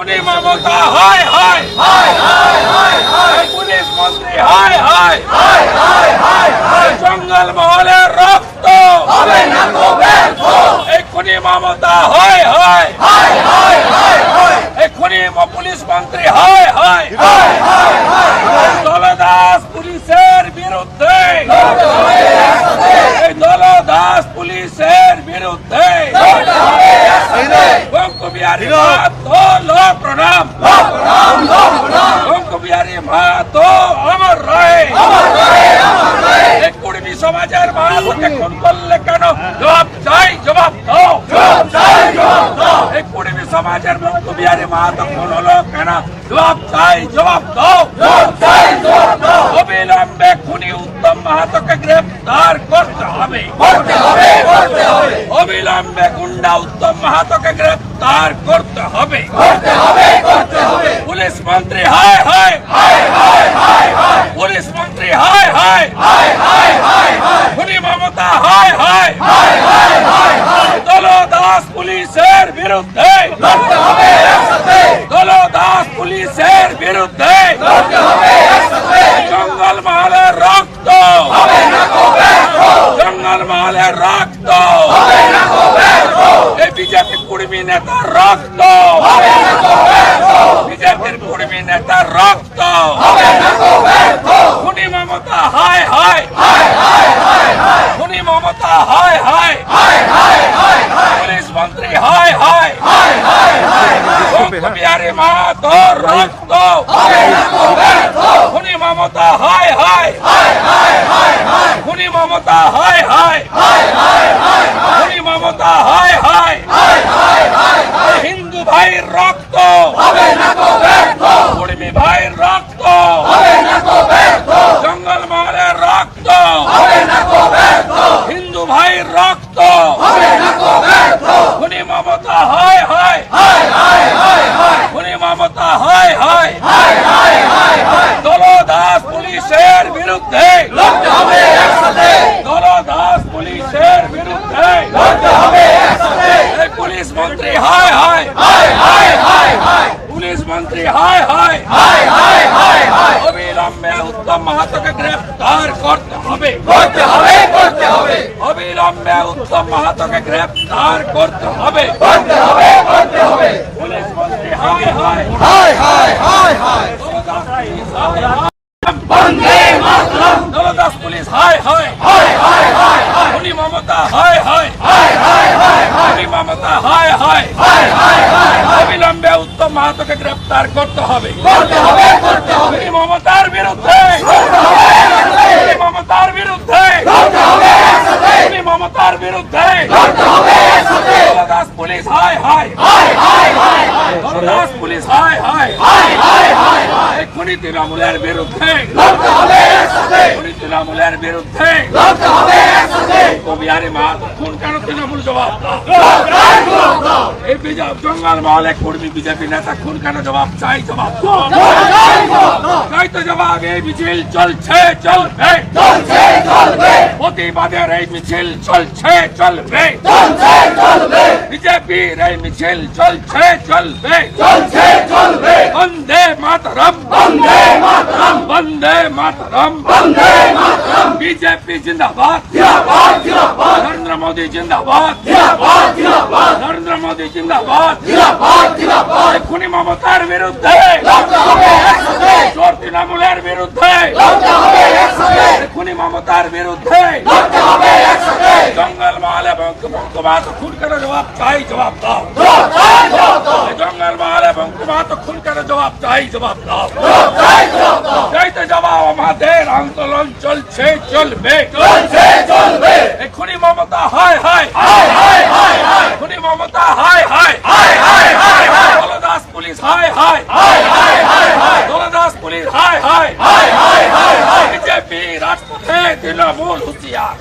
উনি মমতা হায় হায় পুলিশ মন্ত্রী হায় হায় জঙ্গল মহলের রক্ত এক্ষুনি মমতা হায় হায় এক্ষুনি পুলিশ মন্ত্রী হায় হায় দলদাস পুলিশের বিরুদ্ধে দলদাস পুলিশের বিরুদ্ধে বিহারী মাহাতো লো প্রণাম বঙ্গ বিহারী মাহাতো অমর রয়ে এই কুড়মি সমাজের মাহাতোকে খুন করলে কেন? জবাব চাই জবাব দাও। এই কুড়মি সমাজের বঙ্গ বিহারী মাহাতো খুন হলো কেন? জবাব চাই জবাব দাও। অবিলম্বে খুনি উত্তম মাহাতোকে গ্রেফতার করতে হবে। অবিলম্বে গুন্ডা উত্তম মাহাতোকে গ্রেফতার করতে হবে। পুলিশ মন্ত্রী হায় হায়। পুলিশ মন্ত্রী হায় হায়। খুনি মমতা হায় হায়। দলদাস পুলিশের বিরুদ্ধে। দলদাস পুলিশের বিরুদ্ধে। জঙ্গল মহলের রক্ত জঙ্গল মহলে রক্ত এই বিজেপি কুড়মি নেতা রক্ত বিজেপির কুড়মি নেতার রক্ত খুনি মমতা হায় হায় খুনি মমতা হায় হায় পুলিশ মন্ত্রী হায় হায় বিহারী মাহাতো রক্ত খুনি মমতা হায় হায় খুনি মমতা হায় হায় খুনি মমতা হায় হায় হিন্দু ভাইয়ের রক্ত কুড়মি ভাইয়ের রক্ত জঙ্গল মহলের রক্ত হিন্দু ভাইয়ের রক্ত খুনি মমতা হায় হায় খুনি মমতা হায় হায় দলদাস পুলিশের বিরুদ্ধে দলদাস পুলিশের বিরুদ্ধে এই পুলিশ মন্ত্রী হায় হায় পুলিশ মন্ত্রী হায় হায় অবিলম্বে উত্তম মাহাতোকে গ্রেফতার করতে হবে করতে হবে করতে হবে অবিলম্বে উত্তম মাহাতোকে গ্রেফতার করতে হবে করতে হবে করতে হবে পুলিশ মন্ত্রী হায় হায় হায় হায় হায় হায় দলদাস পুলিশ হায় হায় বন্দে মাতরম দলদাস পুলিশ হায় হায় হায় হায় হায় হায় খুনি মমতা হায় হায় হায় হায় হায় খুনি মমতা হায় হায়। অবিলম্বে উত্তম মাহাতোকে গ্রেফতার করতে হবে। মমতার বিরুদ্ধে। মমতার বিরুদ্ধে। মমতার বিরুদ্ধে। পুলিশ হায় পুলিশ হায় হায়। খুনি তৃণমূলের বিরুদ্ধে। খুনি তৃণমূলের বিরুদ্ধে। কবিহারি মাহাতো খুন কেন তৃণমূল জবাব দাও জয় জয় জয় এই বিজেপি জঙ্গল মহলে কর্মী বিজেপি নেতা খুন কেন জবাব চাই জবাব দাও। জয় জয় জয় চাই তো জবাব এই মিছিল চলছে চলবে চলছে চলবে প্রতিবাদের এই মিছিল চলছে চলবে চলছে চলবে বিজেপির এই মিছিল চলছে চলবে চলছে চলবে বন্দে মাতরম বন্দে মাতরম বন্দে মাতরম বন্দে মাতরম বিজেপি জিন্দাবাদ জিন্দাবাদ জিন্দাবাদ নরেন্দ্র মোদী জিন্দাবাদ জিন্দাবাদ জিন্দাবাদ নরেন্দ্র মোদী জিন্দাবাদ। খুনি মমতার বিরুদ্ধে। চোর তৃণমূলের বিরুদ্ধে। খুনি মমতার বিরুদ্ধে। জঙ্গল মহলে বঙ্কুমাত খুন করে জবাব চাই জবাব দাও। জঙ্গল মহলে বঙ্কুমাত খুন করে জবাব চাই জবাব দাও। চাইতে জবাব আমাদের আন্দোলন চলছে চলবে। চলছে চলবে। খুনি মমতা হায়। হায় হায় হায় হায় হায় খুনি মমতা হায় হায় হায় হায় হায় হায় দলদাস পুলিশ হায় হায় হায় হায় হায় হায় দলদাস পুলিশ হায় হায় হায় হায় হায় হায় রাজপথে তৃণমূল হুঁশিয়ার।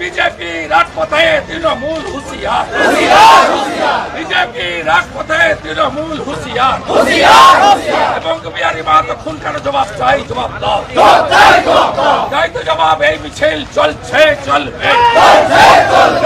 বিজেপি রাজপথে তৃণমূল হুঁশিয়ার। বিজেপি রাজপথে তৃণমূল হুঁশিয়ার। এবং বিহারী মাহাতো খুন কেন জবাব চাই জবাব দাও। চাই তো জবাব এই মিছিল চলছে চলবে। চলছে চলবে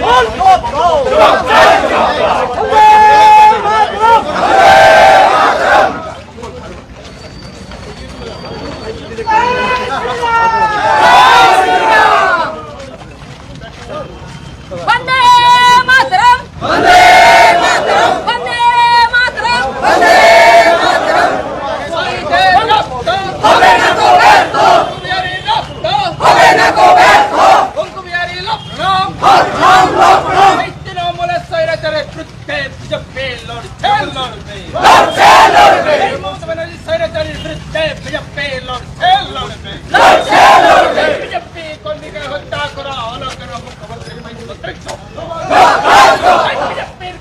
One, one, one.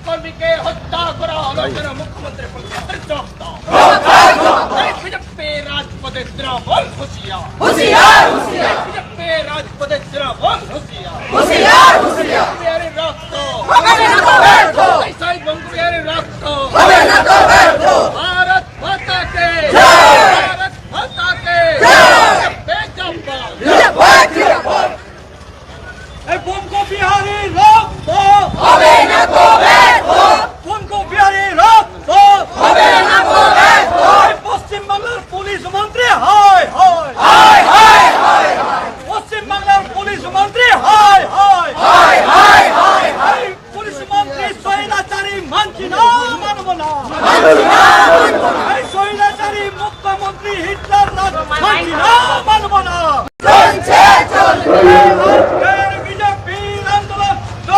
কর্মীকে হত্যা করা হলো কেন মুখ্যমন্ত্রী রাজপথে দ্রবল হুঁশিয়ার হুঁশিয়ার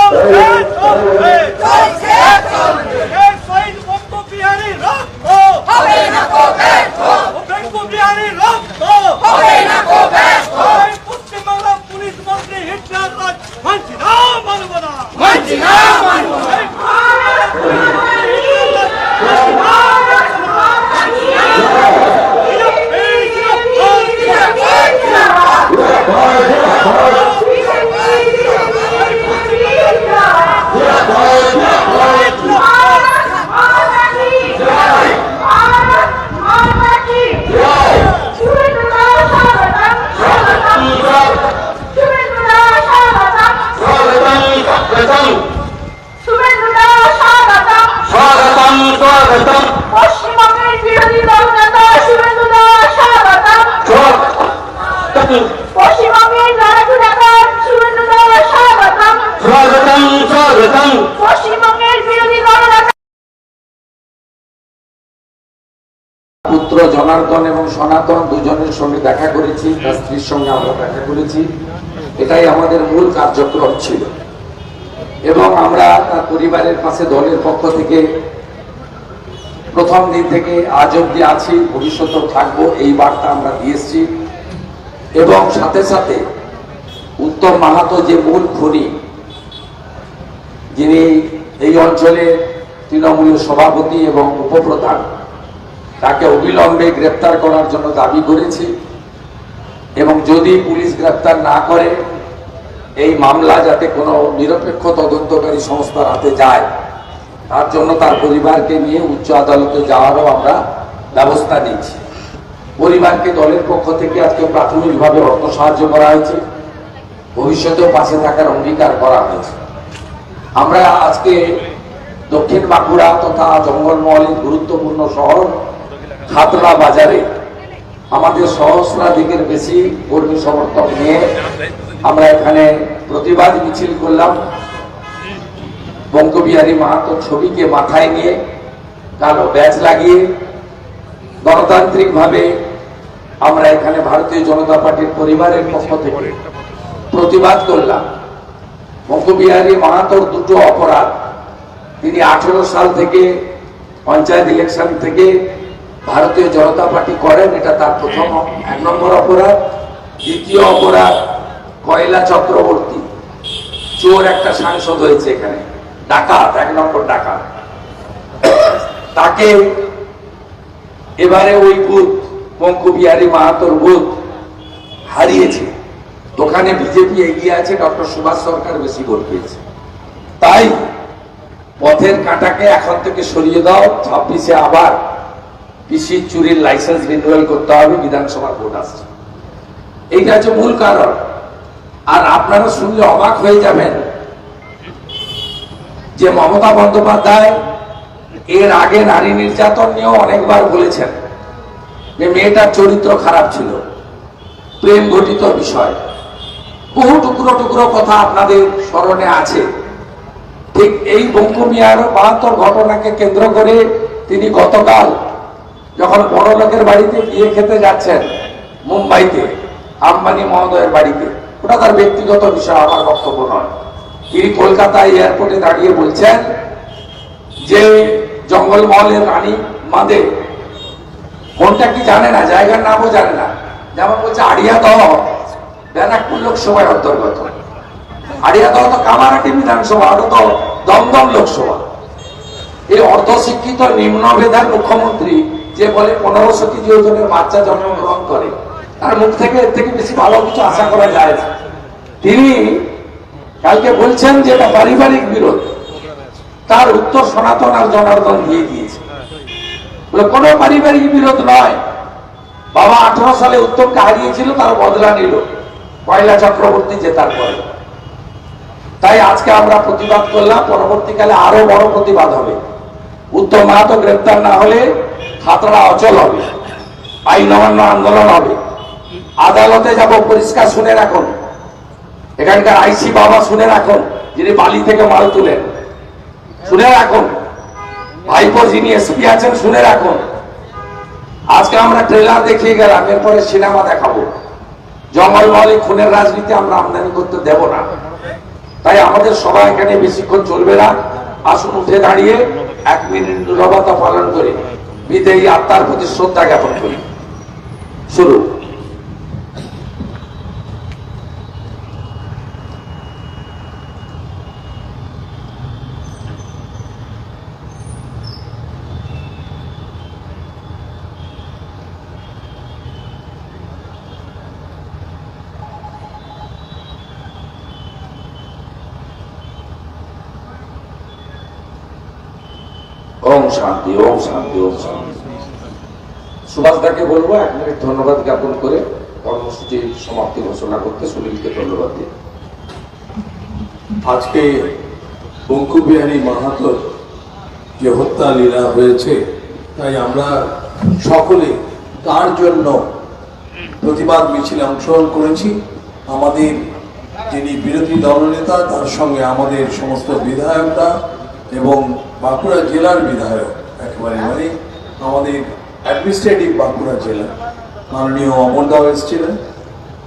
আন্দোলন চলছে চলবে চলছে চলবে এই শহীদ বঙ্গবিহারী রক্ত হবে না তো ব্যর্থ বঙ্গবিহারী রক্ত হবে না তো ব্যর্থ এই পশ্চিমবাংলা পুলিশ মন্ত্রী হিটলার রাজ মানছি না মানব না মানছি না মানব না এই জিন্দাবাদ জিন্দাবাদ স্বাগতম স্বাগতম পশ্চিমবঙ্গের বিরোধী দল নেতা শুভেন্দু দাস স্বাগতম পশ্চিমবঙ্গের রাজু নেতা শুভেন্দু দাস স্বাগতম স্বাগতম স্বাগতম পশ্চিমবঙ্গের বিরোধী দল নেতা পুত্র জনার্দন এবং সনাতন দুজনের সঙ্গে দেখা করেছি, তার স্ত্রীর সঙ্গে আমরা দেখা করেছি। এটাই আমাদের মূল কার্যক্রম ছিল। এবং আমরা তার পরিবারের পাশে দলের পক্ষ থেকে প্রথম দিন থেকে আজ অব্দি আছি, ভবিষ্যতেও থাকব, এই বার্তা আমরা দিয়েছি এবং সাথে সাথে উত্তম মাহাতো যে মূল খুনি, যিনি এই অঞ্চলে তৃণমূলের সভাপতি এবং উপপ্রধান তাকে অবিলম্বে গ্রেপ্তার করার জন্য দাবি করেছি। এবং যদি পুলিশ গ্রেপ্তার না করে, এই মামলা যাতে কোনো নিরপেক্ষ তদন্তকারী সংস্থার হাতে যায়, তার জন্য তার পরিবারকে নিয়ে উচ্চ আদালতে যাওয়ারও আমরা ব্যবস্থা নিচ্ছি পরিবারকে দলের পক্ষ থেকে আজকে প্রাথমিকভাবে অর্থ সাহায্য করা হয়েছে। ভবিষ্যতেও পাশে থাকার অঙ্গীকার করা হয়েছে। আমরা আজকে দক্ষিণ বাঁকুড়া তথা জঙ্গলমহলের গুরুত্বপূর্ণ শহর খাতড়া বাজারে আমাদের সহস্রাধিকের বেশি কর্মী সমর্থক নিয়ে আমরা এখানে প্রতিবাদ মিছিল করলাম। বঙ্গবিহারী মাহাতো ছবিকে মাথায় নিয়ে কালো ব্যাচ লাগিয়ে গণতান্ত্রিকভাবে আমরা এখানে ভারতীয় জনতা পার্টির পরিবারের পক্ষ থেকে প্রতিবাদ করলাম। বঙ্গবিহারী মাহাতোর দুটো অপরাধ, তিনি আঠেরো সাল থেকে পঞ্চায়েত ইলেকশন থেকে ভারতীয় জনতা পার্টি করেন, এটা তার প্রথম এক নম্বর অপরাধ। দ্বিতীয় অপরাধ, কয়লা চক্রবর্তী। চোর একটা সাংসদ হয়েছে এখানে। ডাকাত, এক নম্বর ডাকাত। তাকে এবারে ওই বুথ বঙ্কবিহারী মাহাতোর বুথ হারিয়েছে। ওখানে বিজেপি এগিয়ে আছে, ডক্টর সুভাষ সরকার বেশি ভোট পেয়েছে। তাই পথের কাঁটাকে এখন থেকে সরিয়ে দাও, ছাব্বিশে আবার পিসির চুরির লাইসেন্স রিনিউয়াল করতে হবে, বিধানসভার ভোট আসছে। এইটা হচ্ছে মূল কারণ। আর আপনারা শুনলে অবাক হয়ে যাবেন যে মমতা বন্দ্যোপাধ্যায় এর আগে নারী নির্যাতন নিয়েও অনেকবার বলেছেন যে মেয়েটার চরিত্র খারাপ ছিল, প্রেম ঘটিত বিষয়। বহু টুকরো টুকরো কথা আপনাদের স্মরণে আছে। ঠিক এই বঙ্কুমিয়ার বাহাত্তর ঘটনাকে কেন্দ্র করে তিনি গতকাল যখন বড় লোকের বাড়িতে বিয়ে খেতে যাচ্ছেন মুম্বাইতে, আম্বানি মহোদয়ের বাড়িতে, ওটা তার ব্যক্তিগত বিষয়, আমার বক্তব্য নয়। তিনি কলকাতায় এয়ারপোর্টে দাঁড়িয়ে বলছেন যে জঙ্গলমহলের রানী মাদে কোনটা কি জানে না, জায়গার নামও জানে না। যেমন বলছে, আড়িয়া দহ, ব্যারাকপুর লোকসভায় অন্তর্গত। আড়িয়া দহ তো কামারাটি বিধানসভা ওটা তো দমদম লোকসভা। এই অর্ধশিক্ষিত নিম্ন মেধার মুখ্যমন্ত্রী যে বলে পনেরোশো কেজি ওজনের বাচ্চা জন্মগ্রহণ করে, তার মুখ থেকে এর থেকে বেশি ভালো কিছু আশা করা যায় না। তিনি কালকে বলছেন যে এটা পারিবারিক বিরোধ। তার উত্তর সনাতন আর জনার্দন দিয়ে দিয়েছে। কোনো পারিবারিক বিরোধ নয়। বাবা আঠারো সালে উত্তমকে হারিয়েছিল, তার বদলা নিল। পয়লা চক্রবর্তী জেতার পরে। তাই আজকে আমরা প্রতিবাদ করলাম, পরবর্তীকালে আরও বড় প্রতিবাদ হবে। উত্তম মাহাতো গ্রেপ্তার না হলে খাতড়া অচল হবে। আইন অমান্য আন্দোলন হবে। আদালতে যাব, পরিষ্কার শুনে রাখুন। এখানকার আইসি বাবা শুনে রাখুন, যিনি বালি থেকে মাল তুলেন। শুনে রাখুন। ভাইপো যিনি এসপি আছেন, শুনে রাখুন। আজকে আমরা ট্রেলার দেখিয়ে গেলাম, এরপরে সিনেমা দেখাবো। জঙ্গলমহলে খুনের রাজনীতি আমরা আমদানি করতে দেব না। তাই আমাদের সবাই এখানে বেশিক্ষণ চলবে না। আসুন উঠে দাঁড়িয়ে এক মিনিট নীরবতা পালন করে বিদেয়ী আত্মার প্রতি শ্রদ্ধা জ্ঞাপন করি। শুরু। শান্তি, ওম শান্তি ওম শান্তি। সুভাষ দাকে বলব, এক মিনিট ধন্যবাদ জ্ঞাপন করে কর্মসূচির সমাপ্তি ঘোষণা করতে সুনীলকে ধন্যবাদ দিই। আজকে বঙ্কুবিহারী মাহাতোর যে হত্যা লীলা হয়েছে, তাই আমরা সকলে তার জন্য প্রতিবাদ মিছিলে অংশগ্রহণ করেছি। আমাদের যিনি বিরোধী দলনেতা, তার সঙ্গে আমাদের সমস্ত বিধায়করা এবং বাঁকুড়া জেলার বিধায়ক, একেবারে মানে আমাদের অ্যাডমিনিস্ট্রেটিভ বাঁকুড়া জেলা। মাননীয় অমর দাও এসেছিলেন,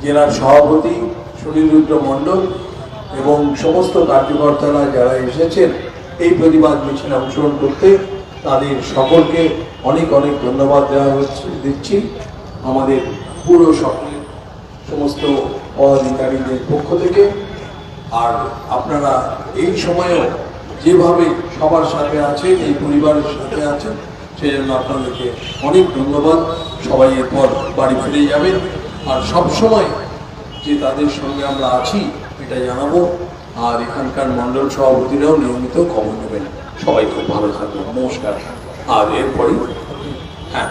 জেলার সভাপতি সুনীল রুদ্র মণ্ডল এবং সমস্ত কার্যকর্তারা যারা এসেছেন, এই প্রতিবাদ মিছিলে অংশগ্রহণ করতে তাদের সকলকে অনেক অনেক ধন্যবাদ দেওয়া হচ্ছে, দিচ্ছি। আমাদের পুরো সকলে সমস্ত পদাধিকারীদের পক্ষ থেকে। আর আপনারা এই সময়েও যেভাবে সবার সাথে আছেন, এই পরিবারের সাথে আছেন সেই জন্য আপনাদেরকে অনেক ধন্যবাদ। সবাই এরপর বাড়ি ফিরে যাবেন। আর সব সময় যে তাদের সঙ্গে আমরা আছি এটা জানাব। আর এখানকার মণ্ডল সভাপতিরাও নিয়মিত খবর নেবেন। সবাই খুব ভালো থাকবেন। নমস্কার। আর এরপরে হ্যাঁ।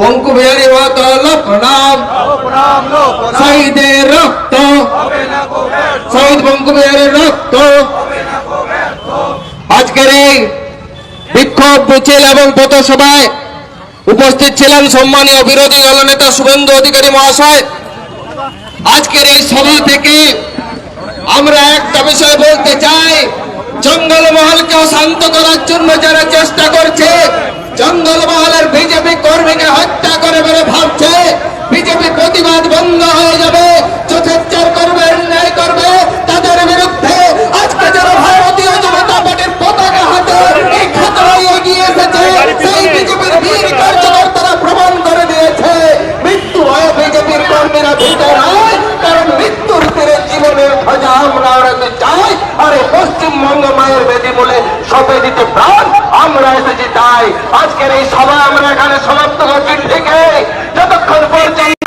পঙ্কু বিহারী প্রণাম। শহীদের রক্ত। শহীদ বিহারীর রক্ত। আজকের এই বিক্ষোভ মিছিল এবং পথসভায় উপস্থিত ছিলেন সম্মানীয় বিরোধী দলনেতা শুভেন্দু অধিকারী মহাশয়। আজকের এই সভা থেকে আমরা একটা বিষয় বলতে চাই। জঙ্গলমহলকেও শান্ত করার জন্য যারা চেষ্টা করছে জঙ্গলমহলের পশ্চিমবঙ্গ মায়ের বেদি বলে সপে দিতে প্রাণ। আমরা এসেছি তাই। আজকের এই সভা আমরা এখানে সমাপ্ত করছি। ঠিক যতক্ষণ পর্যন্ত